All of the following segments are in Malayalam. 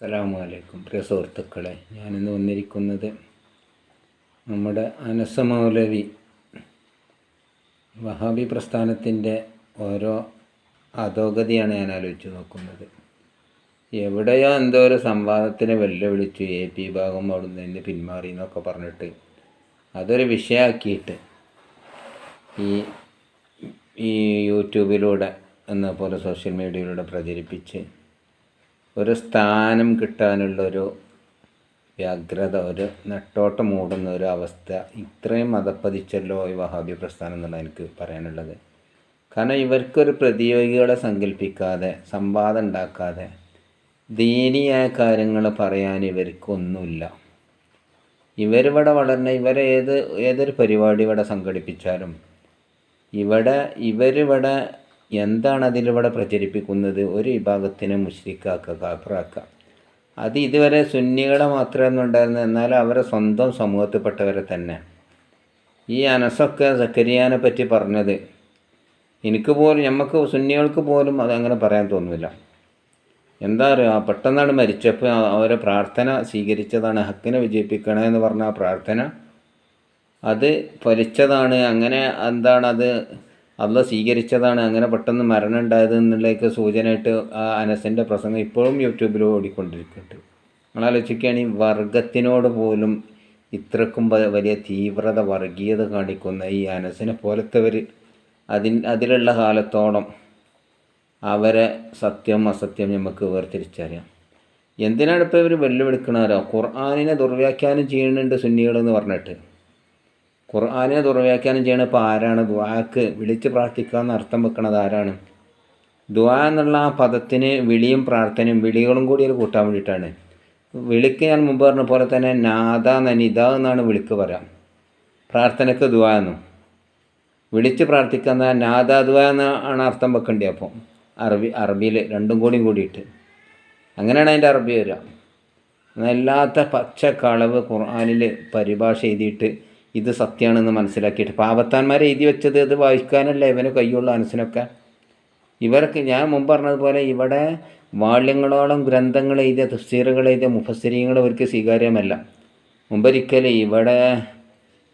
അസ്സലാമലൈക്കും. പ്രിയ സുഹൃത്തുക്കളെ ഞാനിന്ന് വന്നിരിക്കുന്നത് നമ്മുടെ അനസമൗലവി വഹാബി പ്രസ്ഥാനത്തിന്റെ ഓരോ അധോഗതിയാണ് ഞാൻ ആലോചിച്ച് നോക്കുന്നത്. എവിടെയോ എന്തോ ഒരു സംവാദത്തിന് വെല്ലുവിളിച്ചു എ പി ഭാഗം അവിടുന്ന് നിന്ന് പിന്മാറി എന്നൊക്കെ പറഞ്ഞിട്ട് അതൊരു വിഷയമാക്കിയിട്ട് ഈ ഈ യൂട്യൂബിലൂടെ എന്ന പോലെ സോഷ്യൽ മീഡിയയിലൂടെ പ്രചരിപ്പിച്ച് ഒരു സ്ഥാനം കിട്ടാനുള്ളൊരു വ്യഗ്രത ഒരു നെട്ടോട്ടം മൂടുന്ന ഒരു അവസ്ഥ ഇത്രയും മതപ്പതിച്ചല്ലോ ഈ വഹാബി പ്രസ്ഥാനം എന്നുള്ള എനിക്ക് പറയാനുള്ളത്. കാരണം ഇവർക്കൊരു പ്രതിയോഗികളെ സങ്കല്പിക്കാതെ സംവാദം ഉണ്ടാക്കാതെ ദീനീയായ കാര്യങ്ങൾ പറയാൻ ഇവർക്കൊന്നുമില്ല. ഇവരിവിടെ വളർന്ന ഇവരെ ഏത് ഏതൊരു പരിപാടി ഇവിടെ സംഘടിപ്പിച്ചാലും ഇവിടെ ഇവരിവിടെ എന്താണ് അതിലിവിടെ പ്രചരിപ്പിക്കുന്നത്? ഒരു വിഭാഗത്തിനെ മുഷ്രിക്കാക്കുക കാഫറാക്കുക അത് ഇതുവരെ സുന്നികളെ മാത്രമേ ഉണ്ടായിരുന്നു എന്നാൽ അവരെ സ്വന്തം സമൂഹത്തിൽപ്പെട്ടവരെ തന്നെ. ഈ അനസൊക്കെ സക്കരിയാനെ പറ്റി പറഞ്ഞത് എനിക്ക് പോലും നമുക്ക് സുന്നികൾക്ക് പോലും അതങ്ങനെ പറയാൻ തോന്നുന്നില്ല. എന്താ പറയുക പെട്ടെന്നാണ് മരിച്ചപ്പോൾ അവരെ പ്രാർത്ഥന സ്വീകരിച്ചതാണ്. ഹക്കിനെ വിജയിപ്പിക്കണമെന്ന് പറഞ്ഞ ആ പ്രാർത്ഥന. അത് ഫലിച്ചതാണ്. അങ്ങനെ എന്താണ് അത് അള്ള സ്വീകരിച്ചതാണ്. അങ്ങനെ പെട്ടെന്ന് മരണം ഉണ്ടായത് എന്നുള്ളതൊക്കെ സൂചനയായിട്ട് ആ അനസിന്റെ പ്രസംഗം ഇപ്പോഴും യൂട്യൂബിൽ ഓടിക്കൊണ്ടിരിക്കുന്നുണ്ട്. നമ്മളാലോചിക്കുകയാണെങ്കിൽ വർഗത്തിനോട് പോലും ഇത്രക്കും വലിയ തീവ്രത വർഗീയത കാണിക്കുന്ന ഈ അനസിനെ പോലത്തെവർ അതിൻ അതിലുള്ള കാലത്തോളം അവരെ സത്യം അസത്യം നമുക്ക് വേർതിരിച്ചറിയാം. എന്തിനാണ് ഇപ്പോൾ ഇവർ വെല്ലുവിളിക്കണാരോ ഖുർആാനിനെ ദുർവ്യാഖ്യാനം ചെയ്യുന്നുണ്ട് സുന്നികളെന്ന് പറഞ്ഞിട്ട്. ഖുർആാനിനെ ദുർവ്യാഖ്യാനം ചെയ്യണ ഇപ്പോൾ ആരാണ്? ദുആക്ക് വിളിച്ച് പ്രാർത്ഥിക്കുക എന്ന് അർത്ഥം വെക്കണത് ആരാണ്? ദുആ എന്നുള്ള ആ പദത്തിന് വിളിയും പ്രാർത്ഥനയും വിളികളും കൂടി അത് കൂട്ടാൻ വേണ്ടിയിട്ടാണ്. വിളിക്ക് ഞാൻ മുമ്പ് പറഞ്ഞ പോലെ തന്നെ നാദ നനിത എന്നാണ് വിളിക്ക് പറയാം. പ്രാർത്ഥനയ്ക്ക് ദുആ എന്നും. വിളിച്ച് പ്രാർത്ഥിക്കുന്ന നാദ ദുആ എന്നാണ് അർത്ഥം വെക്കേണ്ടി അപ്പോൾ അറബി അറബിയിൽ രണ്ടും കൂടിയും കൂടിയിട്ട്. അങ്ങനെയാണ് അതിന്റെ അറബി വരിക. എന്നല്ലാത്ത പച്ച കളവ് ഖുർആാനിൽ പരിഭാഷ എഴുതിയിട്ട് ഇത് സത്യമാണെന്ന് മനസ്സിലാക്കിയിട്ട്. പാവത്താന്മാരെ എഴുതി വെച്ചത് ഇത് വായിക്കാനല്ല ഇവന് കയ്യുള്ള മനസ്സിനൊക്കെ? ഇവർക്ക് ഞാൻ മുമ്പ് പറഞ്ഞതുപോലെ ഇവിടെ വാള്യങ്ങളോളം ഗ്രന്ഥങ്ങൾ എഴുതിയ തഫ്സീറുകൾ എഴുതിയ മുഫസ്സരീങ്ങൾ ഇവർക്ക് സ്വീകാര്യമല്ല. മുമ്പൊരിക്കൽ ഇവിടെ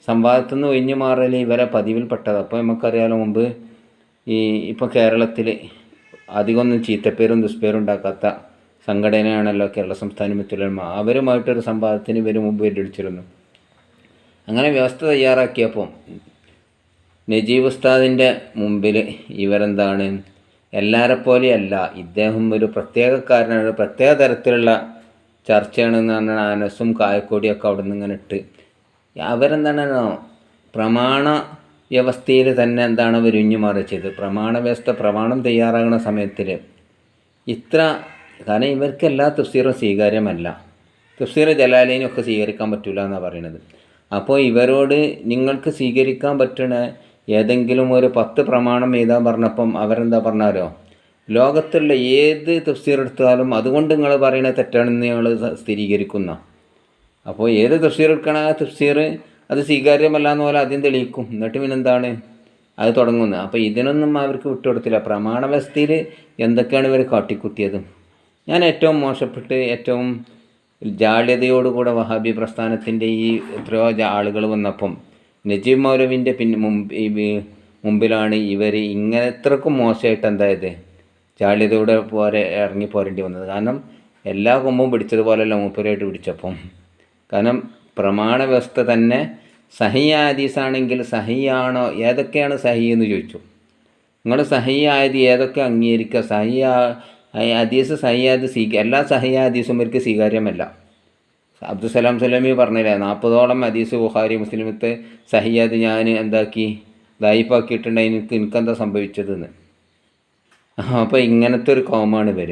സംവാദത്തിൽ നിന്ന് ഒഴിഞ്ഞു മാറൽ ഇവരെ പതിവിൽപ്പെട്ടത്. അപ്പോൾ നമുക്കറിയാലോ മുമ്പ് ഈ ഇപ്പോൾ കേരളത്തിൽ അധികമൊന്നും ചീത്തപ്പേരും ദുഷ്പേരും ഉണ്ടാക്കാത്ത സംഘടനയാണല്ലോ കേരള സംസ്ഥാന മിത്തുലന്മ അവരുമായിട്ടൊരു സംവാദത്തിന് ഇവർ മുമ്പ് വെല്ലുവിളിച്ചിരുന്നു. അങ്ങനെ വ്യവസ്ഥ തയ്യാറാക്കിയപ്പോൾ നജീബ് ഉസ്താദിന്റെ മുമ്പിൽ ഇവരെന്താണ്? എല്ലാരെ പോലെയല്ല ഇദ്ദേഹം ഒരു പ്രത്യേകക്കാരനാണ് ഒരു പ്രത്യേക തരത്തിലുള്ള ചർച്ചയാണെന്ന് പറഞ്ഞാൽ ആനസും കായക്കൊടിയൊക്കെ അവിടെ നിന്ന് ഇങ്ങനെ ഇട്ട്. അവരെന്താണോ? പ്രമാണ വ്യവസ്ഥയിൽ തന്നെ എന്താണ് അവർ ഉഞ്ഞു മറിച്ചത് പ്രമാണ വ്യവസ്ഥ പ്രമാണം തയ്യാറാകുന്ന സമയത്തിൽ ഇത്ര കാരണം ഇവർക്ക് എല്ലാ തഫ്സീറും സ്വീകാര്യമല്ല. തഫ്സീർ ജലാലീനൊക്കെ സ്വീകരിക്കാൻ പറ്റില്ല എന്നാണ് പറയുന്നത്. അപ്പോൾ ഇവരോട് നിങ്ങൾക്ക് സ്വീകരിക്കാൻ പറ്റണ ഏതെങ്കിലും ഒരു പത്ത് പ്രമാണം എഴുതാൻ പറഞ്ഞപ്പം അവരെന്താ പറഞ്ഞാലോ? ലോകത്തുള്ള ഏത് തഫ്സീർ എടുത്താലും അതുകൊണ്ട് നിങ്ങൾ പറയുന്നത് തെറ്റാണെന്ന് ഞങ്ങൾ സ്ഥിരീകരിക്കുന്ന. അപ്പോൾ ഏത് തഫ്സീർ എടുക്കണ തഫ്സീർ അത് സ്വീകാര്യമല്ല എന്ന് പോലെ ആദ്യം തെളിയിക്കും. എന്നിട്ട് പിന്നെന്താണ് അത് തുടങ്ങുന്നത് അപ്പോൾ ഇതിനൊന്നും അവർക്ക് വിട്ടുകൊടുത്തില്ല പ്രമാണ വ്യവസ്ഥയിൽ എന്തൊക്കെയാണ് ഇവർ കാട്ടിക്കുത്തിയത് ഞാൻ ഏറ്റവും മോശപ്പെട്ട് ഏറ്റവും ജാള്യതയോടുകൂടെ വഹാബി പ്രസ്ഥാനത്തിന്റെ ഈ എത്രയോ ആളുകൾ വന്നപ്പം നജീബ് മൗലവിന്റെ പിന്നെ മുമ്പ് മുമ്പിലാണ് ഇവർ ഇങ്ങനെ ഇത്രക്കും മോശമായിട്ട് എന്തായത് ജാള്യതയോടെ പോരെ ഇറങ്ങി പോരേണ്ടി വന്നത്. കാരണം എല്ലാ കൊമ്പും പിടിച്ചതുപോലെയല്ല മൂപ്പരായിട്ട് പിടിച്ചപ്പം. കാരണം പ്രമാണ വ്യവസ്ഥ തന്നെ സഹി ഹദീസാണെങ്കിൽ സഹിയാണോ ഏതൊക്കെയാണ് സഹി എന്ന് ചോദിച്ചു. നിങ്ങൾ സഹി ആയത് ഏതൊക്കെ അംഗീകരിക്കുക? സഹി ആ- ഹദീസ് സഹ്യാദ് സ്വീക എല്ലാ സഹി ഹദീസും ഇവർക്ക് സ്വീകാര്യമല്ല. അബ്ദുസലാം സലമി പറഞ്ഞില്ലേ നാൽപ്പതോളം ഹദീസ് ബുഹാരി മുസ്ലിമത്തെ സഹ്യാദ് ഞാൻ എന്താക്കി ദായിപ്പാക്കിയിട്ടുണ്ട് എനിക്ക് എനിക്കെന്താ സംഭവിച്ചതെന്ന്. അപ്പോൾ ഇങ്ങനത്തെ ഒരു കൗമാണ് ഇവർ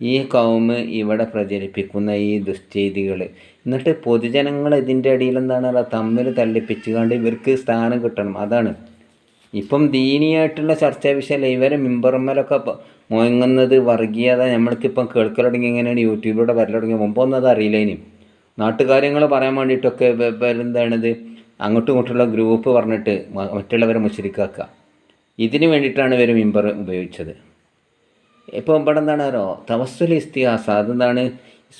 ഈ കൗമ് ഇവിടെ പ്രചരിപ്പിക്കുന്ന ഈ ദുശ്ചെയ്തികൾ എന്നിട്ട് പൊതുജനങ്ങൾ ഇതിന്റെ ഇടയിൽ എന്താണ് തമ്മിൽ തള്ളിപ്പിച്ചുകൊണ്ട് ഇവർക്ക് സ്ഥാനം കിട്ടണം. അതാണ്. ഇപ്പം ദീനിയായിട്ടുള്ള ചർച്ചാ വിഷയമല്ല ഇവരെ മിമ്പറമ്മലൊക്കെ പ- മുഴങ്ങുന്നത് വർഗീയത നമ്മൾക്കിപ്പം കേൾക്കൽ തുടങ്ങി എങ്ങനെയാണ് യൂട്യൂബിലൂടെ വരൽ തുടങ്ങി മുമ്പൊന്നും അത് അറിയില്ലേനി നാട്ടുകാര്യങ്ങൾ പറയാൻ വേണ്ടിയിട്ടൊക്കെ എന്താണിത് അങ്ങോട്ടും ഇങ്ങോട്ടുള്ള ഗ്രൂപ്പ് പറഞ്ഞിട്ട് മറ്റുള്ളവരെ മുശരിക്കാക്കുക ഇതിന് വേണ്ടിയിട്ടാണ് ഇവർ മിമ്പർ ഉപയോഗിച്ചത്. ഇപ്പോൾ ഇവിടെ എന്താണ് അറിയോ? തവസ്സുൽ ഇസ്തിഹാസ അതെന്താണ്?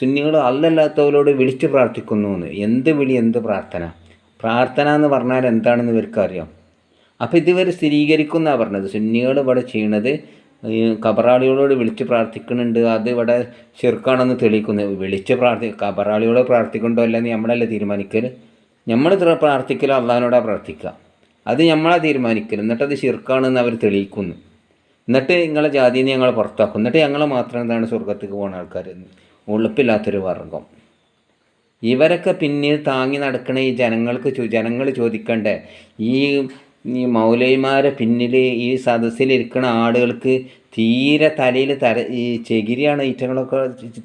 സുന്നികൾ അല്ലല്ലാത്തവരോട് വിളിച്ച് പ്രാർത്ഥിക്കുന്നു എന്ന്. എന്ത് വിളി എന്ത് പ്രാർത്ഥന? പ്രാർത്ഥന എന്ന് പറഞ്ഞാൽ എന്താണെന്ന് ഇവർക്കറിയാം. അപ്പോൾ ഇതുവരെ സ്ഥിരീകരിക്കുന്ന പറഞ്ഞത്. സുന്നികൾ ഇവിടെ ചെയ്യണത് കബറാളികളോട് വിളിച്ച് പ്രാർത്ഥിക്കുന്നുണ്ട് അത് ഇവിടെ ചെറുക്കാണെന്ന് തെളിയിക്കുന്നത് വിളിച്ച് പ്രാർത്ഥി കബറാളികളോട് പ്രാർത്ഥിക്കണ്ടോ അല്ലെന്ന് നമ്മളല്ലേ തീരുമാനിക്കൽ നമ്മൾ പ്രാർത്ഥിക്കൽ അള്ളഹാനോടാ പ്രാർത്ഥിക്കുക അത് നമ്മളാ തീരുമാനിക്കൽ എന്നിട്ടത് ചെറുക്കാണെന്ന് അവർ തെളിയിക്കുന്നു. എന്നിട്ട് നിങ്ങളെ ജാതിയിൽ നിന്ന് ഞങ്ങളെ പുറത്താക്കും. എന്നിട്ട് ഞങ്ങൾ മാത്രം എന്താണ് സ്വർഗത്തേക്ക് പോകുന്ന ആൾക്കാർ ഉളുപ്പില്ലാത്തൊരു വർഗം. ഇവരൊക്കെ പിന്നീട് താങ്ങി നടക്കണ ഈ ജനങ്ങൾക്ക് ജനങ്ങൾ ചോദിക്കണ്ടേ? ഈ ഈ മൗലൈമാരെ പിന്നിൽ ഈ സദസ്സിലിരിക്കുന്ന ആളുകൾക്ക് തീരെ തലയിൽ തല ഈ ചെകിരിയാണ് ഈറ്റങ്ങളൊക്കെ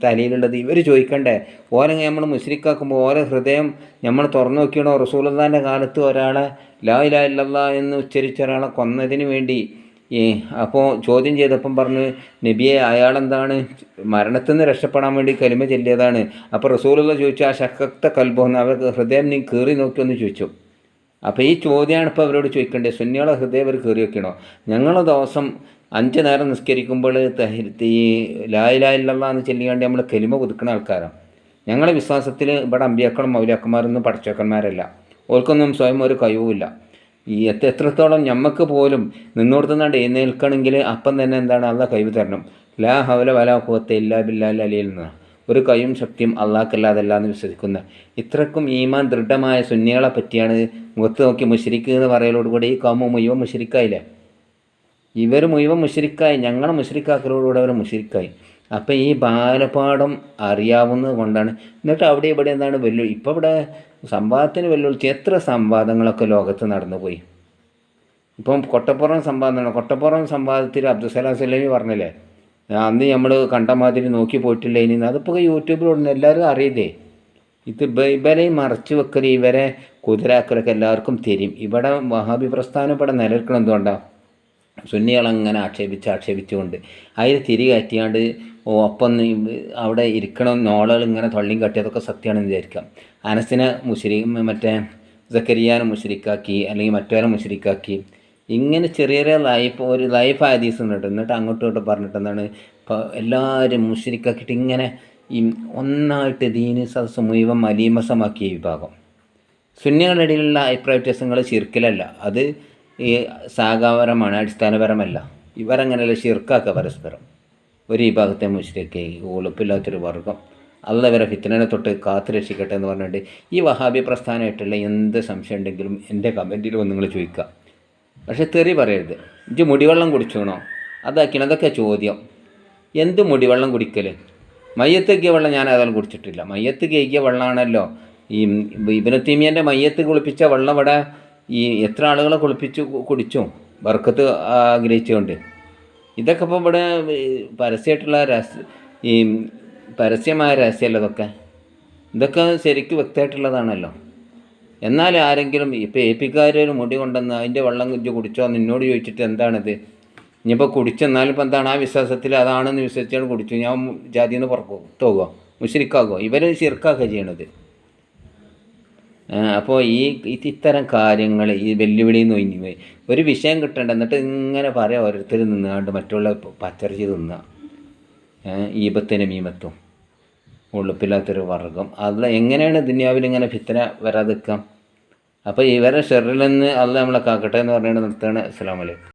തലയിലുള്ളത്. ഇവർ ചോദിക്കണ്ടേ ഓരോ നമ്മൾ മുസ്ലിക്കാക്കുമ്പോൾ ഓരോ ഹൃദയം നമ്മൾ തുറന്നു നോക്കിയാണ്? റസൂലിന്റെ കാലത്ത് ഒരാളെ ലാ ഇലാ ഇല്ലല്ലാ എന്ന് ഉച്ചരിച്ച ഒരാളെ കൊന്നതിന് വേണ്ടി ഈ അപ്പോൾ ചോദ്യം ചെയ്തപ്പം പറഞ്ഞു നബിയെ അയാളെന്താണ്? മരണത്തിൽ നിന്ന് രക്ഷപ്പെടാൻ വേണ്ടി കലിമ ചെല്ലിയതാണ്. അപ്പോൾ റസൂലുള്ള ചോദിച്ചു ആ ശക്ത കൽബോന്ന് അവർ ഹൃദയം നീ കീറി നോക്കിയൊന്ന് ചോദിച്ചു. അപ്പോൾ ഈ ചോദ്യമാണ് ഇപ്പോൾ അവരോട് ചോദിക്കേണ്ടത്. സുന്നികളെ ഹൃദയം അവർ കയറി വെക്കണോ? ഞങ്ങൾ ദിവസം അഞ്ച് നേരം നിസ്കരിക്കുമ്പോൾ ഈ എന്ന് ചെല്ലിക്കാണ്ട് നമ്മൾ കലിമ പുതുക്കുന്ന ആൾക്കാരാണ് ഞങ്ങളുടെ വിശ്വാസത്തിൽ ഇവിടെ അമ്പിയാക്കളും മൗലിയാക്കന്മാരൊന്നും പഠിച്ചക്കന്മാരല്ല ഓർക്കൊന്നും സ്വയം ഒരു കഴിവുമില്ല. ഈ എത്ര എത്രത്തോളം ഞമ്മക്ക് പോലും നിന്നോടത്തുനിന്നാണ്ട് എഴുന്നേൽക്കണമെങ്കിൽ അപ്പം തന്നെ എന്താണ്? അള്ള കഴിവ് തരണം. ലാ ഹവല വല കുവത്തെ ഇല്ലാ ബില്ലാ അലിയിൽ നിന്ന്. ഒരു കൈയും ശക്തിയും അള്ളാഹ്ക്കല്ലാതല്ല എന്ന് വിശ്വസിക്കുന്ന. ഇത്രക്കും ഈമാൻ ദൃഢമായ സുന്നികളെ പറ്റിയാണ് മുഖത്ത് നോക്കി മുഷരിക്ക് എന്ന് പറയലോടുകൂടി ഈ കൗമ മുഴുവൻ മുഷരിക്കായില്ലേ ഇവർ മുഴുവൻ മുഷരിക്കായി ഞങ്ങളെ മുഷരിക്കാക്കലോടുകൂടെ അവർ മുഷരിക്കായി അപ്പം ഈ ബാലപാഠം അറിയാവുന്നത് കൊണ്ടാണ്. എന്നിട്ട് അവിടെ ഇവിടെ എന്താണ് വെല്ലു ഇപ്പോൾ ഇവിടെ സംവാദത്തിന് വെല്ലുവിളിച്ച് എത്ര സംവാദങ്ങളൊക്കെ ലോകത്ത് നടന്നുപോയി? ഇപ്പം കൊട്ടപ്പുറം സംവാദമാണ് കൊട്ടപ്പുറം സംവാദത്തിൽ അബ്ദുസലാം സലമി പറഞ്ഞില്ലേ? അന്ന് നമ്മൾ കണ്ട മാതിരി നോക്കി പോയിട്ടില്ല ഇനി. അതിപ്പോൾ യൂട്യൂബിലുണ്ട് എല്ലാവരും അറിയില്ലേ? ഇത് ഇവരെ മറച്ചു വെക്കൽ ഇവരെ കുതിരാക്കലൊക്കെ എല്ലാവർക്കും തരും. ഇവിടെ വഹാബി പ്രസ്ഥാനം ഇവിടെ നിലനിൽക്കണം എന്തുകൊണ്ടാണ് സുന്നികളങ്ങനെ ആക്ഷേപിച്ച് ആക്ഷേപിച്ചുകൊണ്ട്. അതിൽ തിരി കയറ്റിയാണ്ട് ഒപ്പം അവിടെ ഇരിക്കണം നോളുകൾ ഇങ്ങനെ തള്ളിയും കട്ടിയതൊക്കെ സത്യമാണെന്ന് വിചാരിക്കാം. അനസിനെ മുഷരി മറ്റേ സക്കരിയാനെ മുഷരിക്കാക്കി അല്ലെങ്കിൽ മറ്റവരെ മുഷരിക്കാക്കി ഇങ്ങനെ ചെറിയ ചെറിയ ലൈഫ് ഒരു ലൈഫ് ഹദീസ് ഉണ്ട് എന്നിട്ട് അങ്ങോട്ടും ഇങ്ങോട്ടും പറഞ്ഞിട്ട് എന്താണ് ഇപ്പോൾ എല്ലാവരും മുഷരിക്കാക്കിയിട്ട് ഇങ്ങനെ ഈ ഒന്നായിട്ട് ദീനി സദസ് മുഴുവൻ മലീമസമാക്കിയ വിഭാഗം. സുന്നികളുടെ ഇടയിലുള്ള അഭിപ്രായ വ്യത്യാസങ്ങൾ ശിർക്കിലല്ല. അത് ഈ സാഗാപരമാണ് അടിസ്ഥാനപരമല്ല. ഇവരങ്ങനെയല്ല ഷിർക്കാക്കുക പരസ്പരം. ഒരു വിഭാഗത്തെ മുഷരിക്ക് ഉളുപ്പില്ലാത്തൊരു വർഗം. അല്ല ഇവരെ ഫിത്തനെ തൊട്ട് കാത്തു രക്ഷിക്കട്ടെ എന്ന് പറഞ്ഞിട്ട് ഈ വഹാബി പ്രസ്ഥാനമായിട്ടുള്ള എന്ത് സംശയം ഉണ്ടെങ്കിലും എന്റെ കമന്റിൽ നിങ്ങൾ ചോദിക്കുക. പക്ഷേ തെറി പറയരുത്. ഇഞ്ച് മുടിവെള്ളം കുടിച്ചോണോ? അതാക്കണം അതൊക്കെ ചോദ്യം. എന്ത് മുടിവെള്ളം കുടിക്കൽ മയ്യത്ത് കേക്കിയ വെള്ളം ഞാൻ അതെല്ലാം കുടിച്ചിട്ടില്ല. മയ്യത്ത് കേക്കിയ വെള്ളമാണല്ലോ ഈ ഇബനത്തീമിയന്റെ മയ്യത്ത് കുളിപ്പിച്ച വെള്ളം ഇവിടെ ഈ എത്ര ആളുകളെ കുളിപ്പിച്ചു കുടിച്ചു? വർക്കത്ത് ആഗ്രഹിച്ചുകൊണ്ട് ഇതൊക്കെ ഇപ്പോൾ ഇവിടെ പരസ്യമായിട്ടുള്ള രഹസ്യ ഈ പരസ്യമായ രഹസ്യമല്ല ഇതൊക്കെ? ഇതൊക്കെ ശരിക്കും വ്യക്തമായിട്ടുള്ളതാണല്ലോ. എന്നാൽ ആരെങ്കിലും ഇപ്പോൾ എ പിക്കാർ ഒരു മുടി കൊണ്ടെന്ന് അതിന്റെ വെള്ളം കുഞ്ചു കുടിച്ചോ നിന്നോട് ചോദിച്ചിട്ട് എന്താണിത്? ഇനിയിപ്പോൾ കുടിച്ചെന്നാലും ഇപ്പം എന്താണ്? ആ വിശ്വാസത്തിൽ അതാണെന്ന് വിശ്വസിച്ചാണ് കുടിച്ചു. ഞാൻ ജാതിയിൽ നിന്ന് പുറത്തു പോകുക മുഷരിക്കാകുമോ ഇവർ ശിർക്കാക്കുക ചെയ്യണത്. അപ്പോൾ ഈ ഇത്തരം കാര്യങ്ങൾ ഈ വെല്ലുവിളി എന്ന് ഒരു വിഷയം കിട്ടണ്ട. എന്നിട്ട് ഇങ്ങനെ പറയാം ഓരോരുത്തർ നിന്നാണ്ട് മറ്റുള്ള പച്ചറിച്ച് തിന്നുക ഈപത്തിനും മീമത്തും ഉളുപ്പില്ലാത്തൊരു വർഗം. അത് എങ്ങനെയാണ് ദുനിയാവിൽ ഇങ്ങനെ ഫിത്തന വരാതിരിക്കാം? അപ്പോൾ ഇവരെ ഷെറിൽ നിന്ന് അത് നമ്മളെ കാക്കട്ടെ എന്ന് പറഞ്ഞുകൊണ്ട് നിർത്തുകയാണ്. അസ്സാം വലൈക്കും